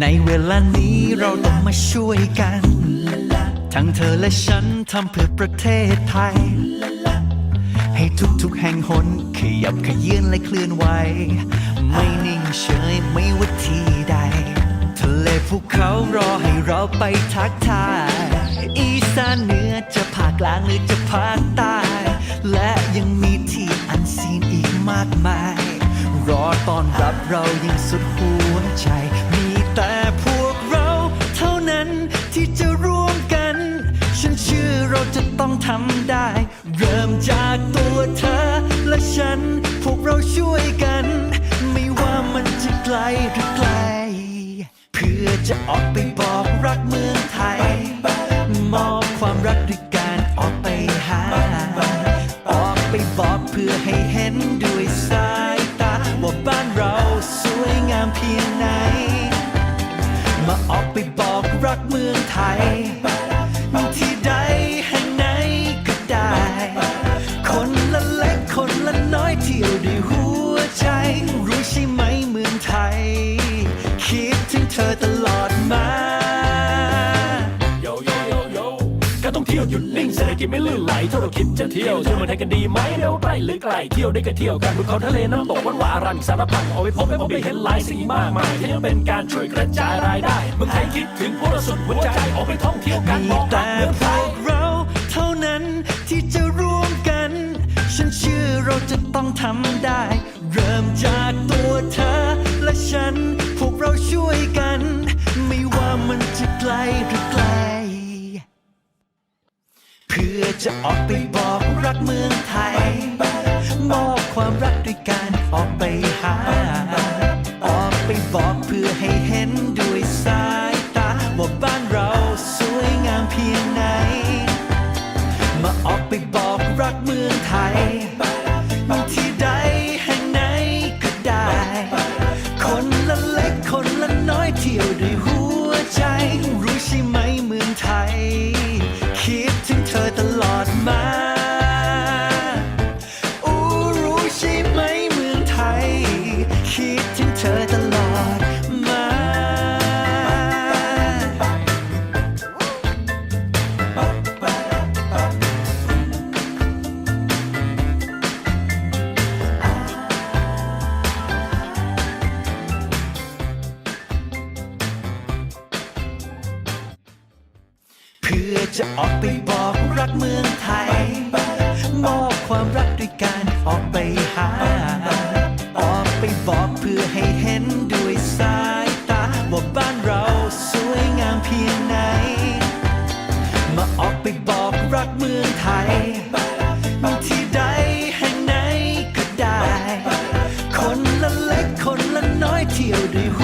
ในเวลานี้เราต้องมาช่วยกัน ทั้งเธอและฉันทำเพื่อประเทศไทย ให้ทุกๆแห่งหนขยับขยื่นและเคลื่อนไหว ไม่นิ่งเฉยไม่ว่าที่ใด ทะเลภูเขารอให้เราไปทักทาย อีสานเหนือจะภาคกลางหรือจะภาคใต้และยังมีที่อันซีนอีกมากมาย รอตอนรับเรายิ่งสุดหัวใจมี ทำได้ เริ่มจากตัวเธอและฉัน พวกเราช่วยกัน ไม่ว่ามันจะไกลหรือไกล เพื่อจะออกไปบอกรักเมืองไทย มอบความรักด้วยการออกไปหา ออกไปบอกเพื่อให้เห็นด้วยสายตา ว่าบ้านเราสวยงามเพียงไหน มาออกไปบอกรักเมืองไทย ที่ยวหยุดนิ่งเศรษฐกิจไม่ลื่นไหลถ้าเราคิดจะเที่ยวเที่ยวมืองไทยกันดีไหมเร็วใกล้หรือไกลเที่ยวได้ก็เที่ยวกันบนเขาทะเลน้ำตกวันวารันสารพันเอาไปพบให้ผมได้เห็นหลายสิ่งมากมายที่จะเป็นการช่วยกระจายรายได้เมืองไทยคิดถึงพวกเราสุดหัวใจออกไปท่องเที่ยวกันมีบอกรัแต่เมืองพไทวยกเราเท่านั้นที่จะร่วมกัน ฉันเชื่อเราจะต้องทำได้ เริ่มจากตัวเธอและฉันพวกเราช่วยกัน ไม่ว่ามันจะไกลหรือ จะออกไปบอกรักเมืองไทย มอบความรักด้วยการออกไปหา ออกไปบอกเพื่อให้เห็นด้วยสายตา ว่าบ้านเราสวยงามเพียงไหน มาออกไปบอกรักเมืองไทย เพื่อจะออกไปบอกรักเมืองไทย มอบความรักด้วยการออกไปหา ออกไปบอกเพื่อให้เห็นด้วยสายตา ว่าบ้านเราสวยงามเพียงไหน มาออกไปบอกรักเมืองไทยที่ใดแห่งไหนก็ได้ คนละเล็กคนละน้อยเที่ยวด้วยหัว